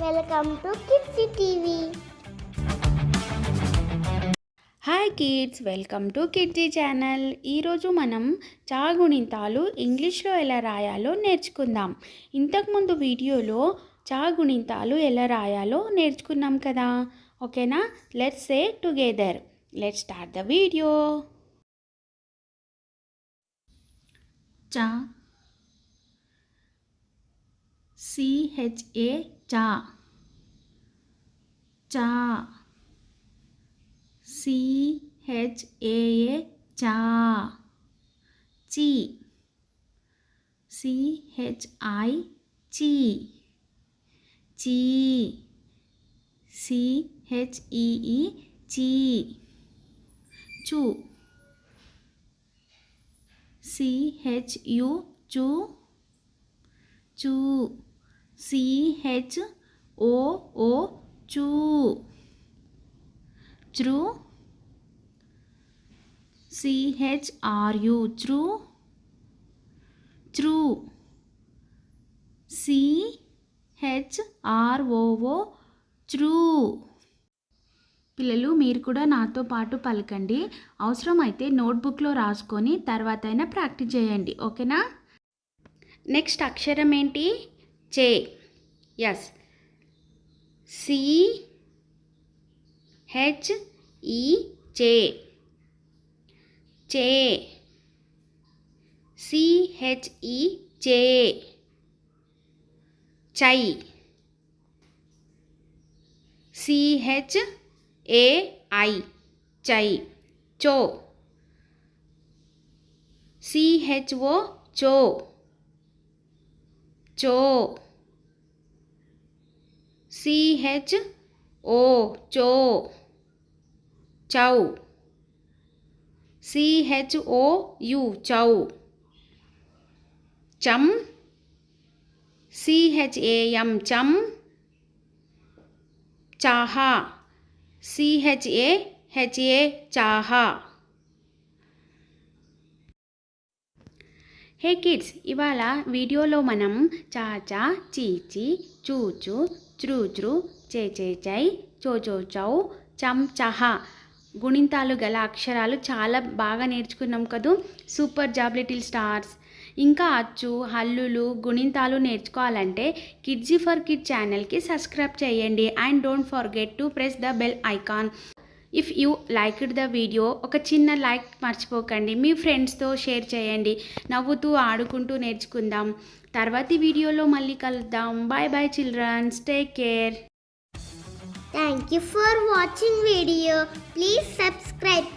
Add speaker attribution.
Speaker 1: Welcome to kids TV.
Speaker 2: Hi kids welcome to Kidzee channel. ఈరోజు మనం చాగుణింతాలు ఇంగ్లీష్లో ఎలా రాయాలో నేర్చుకుందాం. ఇంతకుముందు వీడియోలో చాగుణింతాలు ఎలా రాయాలో నేర్చుకున్నాం కదా. ఓకేనా? Let's say together let start the video చా C H A 자, 자, C H A의 자, 지, C H I 지, 지, C H E E 지, 주, C H U 주, 주. C H O O chew through C H R U through through C H R O O through పిల్లలు మీరు కూడా నాతో పాటు పలకండి. అవసరమైతే నోట్బుక్లో రాసుకొని తర్వాత అయినా ప్రాక్టీస్ చేయండి. ఓకేనా? నెక్స్ట్ అక్షరం ఏంటి? Che. Yes. C H E c h e j Che. C H E Chai. C H A I. Chai. Cho. C H O. Cho. Cho. C H O चो, चाउ। सी एच ओ यू चाउ। चम C H A M चम। चाहा C H A H A चाहा। హే kids ఇవాళ వీడియోలో మనం చాచా చీచి చూచు చ్రూచ్రు చే చే చై చో చో చం చహా గుణింతాలు గల అక్షరాలు చాలా బాగా నేర్చుకున్నాం కదూ. సూపర్ జాబ్ లిటిల్ స్టార్స్ ఇంకా అచ్చు హల్లులు గుణింతాలు నేర్చుకోవాలంటే కిడ్జీ ఫర్ కిడ్ ఛానల్కి సబ్స్క్రైబ్ చేయండి. And don't forget to press the bell icon if you like the video ఒక చిన్న లైక్ మర్చిపోకండి. మీ ఫ్రెండ్స్తో షేర్ చేయండి. నవ్వుతూ ఆడుకుంటూ నేర్చుకుందాం. తర్వాతి వీడియోలో మళ్ళీ కలుద్దాం. Bye bye children's take care
Speaker 1: thank you for watching video please subscribe